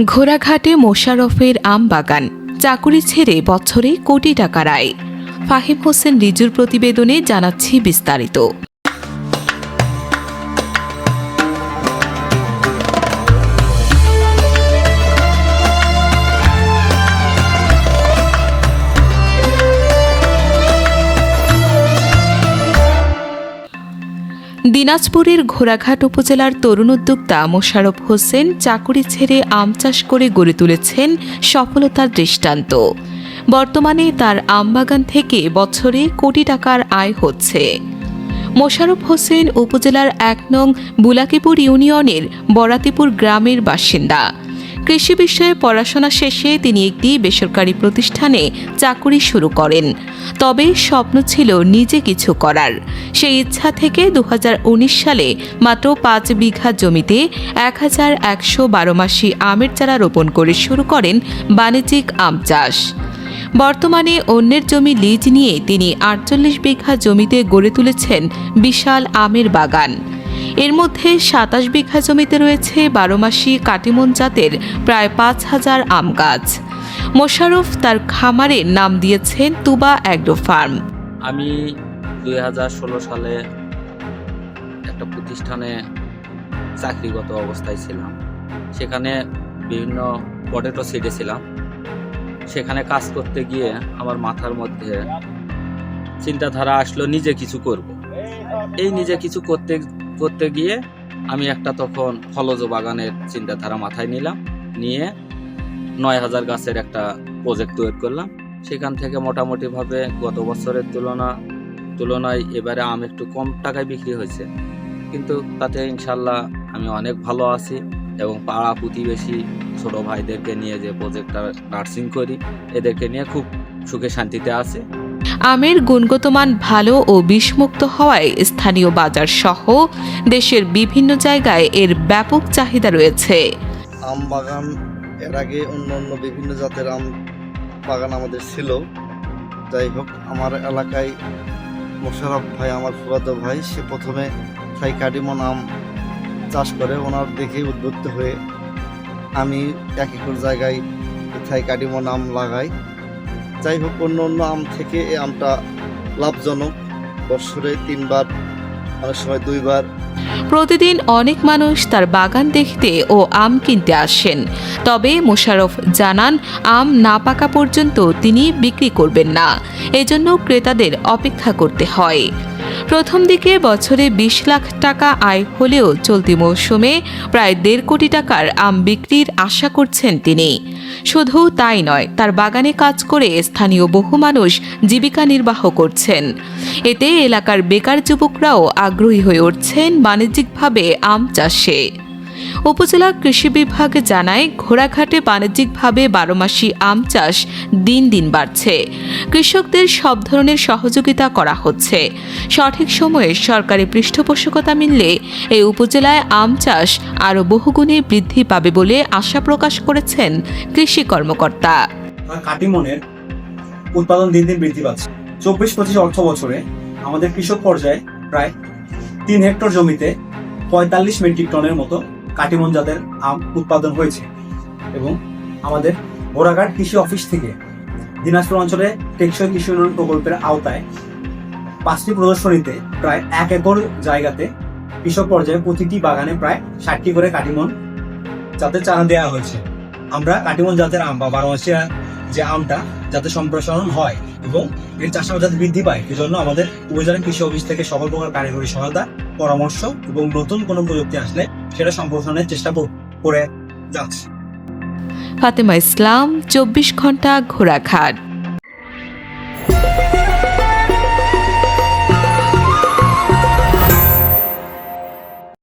ঘোড়াঘাটে মোশারফের আম বাগান, চাকুরি ছেড়ে বছরে কোটি টাকার আয় ফাহিম হোসেন রিজুর প্রতিবেদনে জানাচ্ছি বিস্তারিত। দিনাজপুরের ঘোড়াঘাট উপজেলার তরুণ উদ্যোক্তা মোশারফ হোসেন চাকুরি ছেড়ে আম চাষ করে গড়ে তুলেছেন সফলতার দৃষ্টান্ত। বর্তমানে তার আম বাগান থেকে বছরে কোটি টাকার আয় হচ্ছে। মোশারফ হোসেন উপজেলার এক নং বুলাকিপুর ইউনিয়নের বরাতিপুর গ্রামের বাসিন্দা। কৃষি বিষয়ে পড়াশোনা শেষে তিনি একটি বেসরকারি প্রতিষ্ঠানে চাকুরি শুরু করেন। তবে স্বপ্ন ছিল নিজে কিছু করার। সেই ইচ্ছা থেকে দু হাজার উনিশ সালে মাত্র পাঁচ বিঘা জমিতে এক হাজার একশো বারো মাসি আমের চারা রোপণ করে শুরু করেন বাণিজ্যিক আম চাষ। বর্তমানে অন্যের জমি লিজ নিয়ে তিনি আটচল্লিশ বিঘা জমিতে গড়ে তুলেছেন বিশাল আমের বাগান। এর মধ্যে সাতাশ বিঘা জমিতে রয়েছে বারোমাসি কাটিমন জাতের প্রায় পাঁচ হাজার আম গাছ। মোশারফ তার খামারের নাম দিয়েছেন তুবা অ্যাগ্রো ফার্ম। আমি দুই হাজার ষোলো সালে একটা প্রতিষ্ঠানে চাকরিগত অবস্থায় ছিলাম। সেখানে বিভিন্ন পটেটো সিডে ছিলাম। সেখানে কাজ করতে গিয়ে আমার মাথার মধ্যে চিন্তাধারা আসলো, নিজে কিছু করব। এই নিজে কিছু করতে করতে গিয়ে আমি একটা তখন ফলজ বাগানের চিন্তাধারা মাথায় নিলাম, নিয়ে নয় হাজার গাছের একটা প্রজেক্ট তৈরি করলাম। সেখান থেকে মোটামুটিভাবে গত বছরের তুলনা তুলনায় এবারে আম একটু কম টাকায় বিক্রি হয়েছে। কিন্তু তাতে ইনশাল্লাহ আমি অনেক ভালো আছি এবং পাড়া প্রতিবেশী ছোট ভাইদেরকে নিয়ে যে প্রজেক্টটা নার্সিং করি এদেরকে নিয়ে খুব সুখে শান্তিতে আছে। আমের গুণগত মান ভালো ও বিষমুক্ত হওয়ায় স্থানীয় বাজার সহ দেশের বিভিন্ন জায়গায় এর ব্যাপক চাহিদা রয়েছে। আম বাগান এর আগে অন্য অন্য বিভিন্ন জাতের আম বাগান আমাদের ছিল। যাই হোক আমার এলাকায় মোশারফ ভাই, আমার ফুয়াতো ভাই, সে প্রথমে থাই কাডিমো আম চাষ করে। ওনার দেখে উদ্বুদ্ধ হয়ে আমি এক একর জায়গায় থাই কাডিমো আম লাগাই। যাই হোক, অন্য অন্য আম থেকে এই আমটা লাভজনক। বছরে তিনবার অনেক সময় দুইবার। প্রতিদিন অনেক মানুষ তার বাগান দেখতে ও আম কিনতে আসেন। তবে মোশারফ জানান, আম না পাকা পর্যন্ত তিনি বিক্রি করবেন না। এজন্য ক্রেতাদের অপেক্ষা করতে হয়। প্রথম দিকে বছরে বিশ লাখ টাকা আয় হলেও চলতি মৌসুমে প্রায় দেড় কোটি টাকার আম বিক্রির আশা করছেন তিনি। শুধু তাই নয়, তার বাগানে কাজ করে স্থানীয় বহু মানুষ জীবিকা নির্বাহ করছেন। এতে এলাকার বেকার যুবকরাও আগ্রহী হয়ে উঠছেন বাণিজ্যিকভাবে আম চাষে। উপজেলা কৃষি বিভাগ জানায়, ঘোড়াঘাটে বাণিজ্যিকভাবে বারোমাসি আম চাষ দিন দিন বাড়ছে। কৃষকদের সব ধরনের সহযোগিতা করা হচ্ছে। সঠিক সময়ে সরকারি পৃষ্ঠপোষকতা মিললে এই উপজেলায় আম চাষ আরও বহুগুণে বৃদ্ধি পাবে বলে আশা প্রকাশ করেছেন কৃষি কর্মকর্তা। কাটিমনের উৎপাদন দিন দিন বৃদ্ধি পাচ্ছে। চব্বিশ, পঁচিশ অর্থ বছরে আমাদের কৃষক পর্যায়ে প্রায় তিন হেক্টর জমিতে পঁয়তাল্লিশ মেট্রিক টনের মতো কাটিমন জাতের আম উৎপাদন হয়েছে এবং আমাদের ঘোড়াঘাট কৃষি অফিস থেকে দিনাজপুর অঞ্চলে টেকসই কৃষি উন্নয়ন প্রকল্পের আওতায় পাঁচটি প্রদর্শনীতে প্রায় এক একর জায়গাতে কৃষক পর্যায়ে প্রতিটি বাগানে প্রায় ষাটটি করে কাটিমন জাতের চারা দেওয়া হয়েছে। আমরা কাটিমন জাতের আম বা বারোমাসিয়া যে আমটা যাতে সম্প্রসারণ হয় এবং এর চাষাবাদ যাতে বৃদ্ধি পায়, এজন্য আমাদের উপজেলা কৃষি অফিস থেকে সকল প্রকার কারিগরি সহায়তা, পরামর্শ এবং নতুন কোনো প্রযুক্তি আসলে সেটা সম্প্রসারণের চেষ্টা করে যাচ্ছে। ফাতেমা ইসলাম, চব্বিশ ঘণ্টা ঘোড়াঘাট।